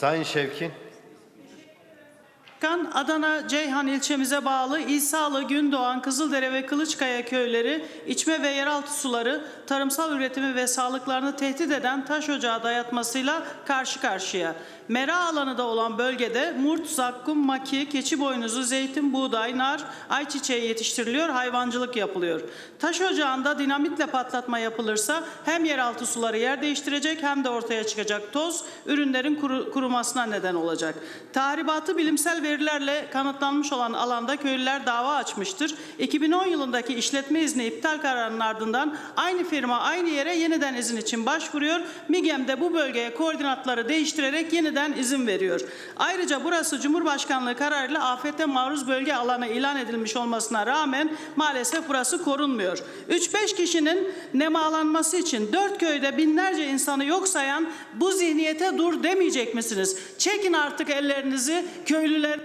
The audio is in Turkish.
Sayın Şevkin. Kan Adana Ceyhan ilçemize bağlı İsalı, Gündoğan, Kızıldere ve Kılıçkaya köyleri içme ve yeraltı suları, tarımsal üretimi ve sağlıklarını tehdit eden taş ocağı dayatmasıyla karşı karşıya. Mera alanı da olan bölgede murt, zakkum, maki, keçi boynuzu, zeytin, buğday, nar, ayçiçeği yetiştiriliyor, hayvancılık yapılıyor. Taş ocağında dinamitle patlatma yapılırsa hem yeraltı suları yer değiştirecek hem de ortaya çıkacak toz ürünlerin kuru- kurumasına neden olacak. Tahribatı bilimsel verilerle kanıtlanmış olan alanda köylüler dava açmıştır. 2010 yılındaki işletme izni iptal kararının ardından aynı firma aynı yere yeniden izin için başvuruyor. MİGEM de bu bölgeye koordinatları değiştirerek yeniden izin veriyor. Ayrıca burası Cumhurbaşkanlığı kararıyla afete maruz bölge alanı ilan edilmiş olmasına rağmen maalesef burası korunmuyor. 3-5 kişinin nemalanması için dört köyde binlerce insanı yok sayan bu zihniyete dur demeyecek misiniz? Çekin artık ellerinizi köylüler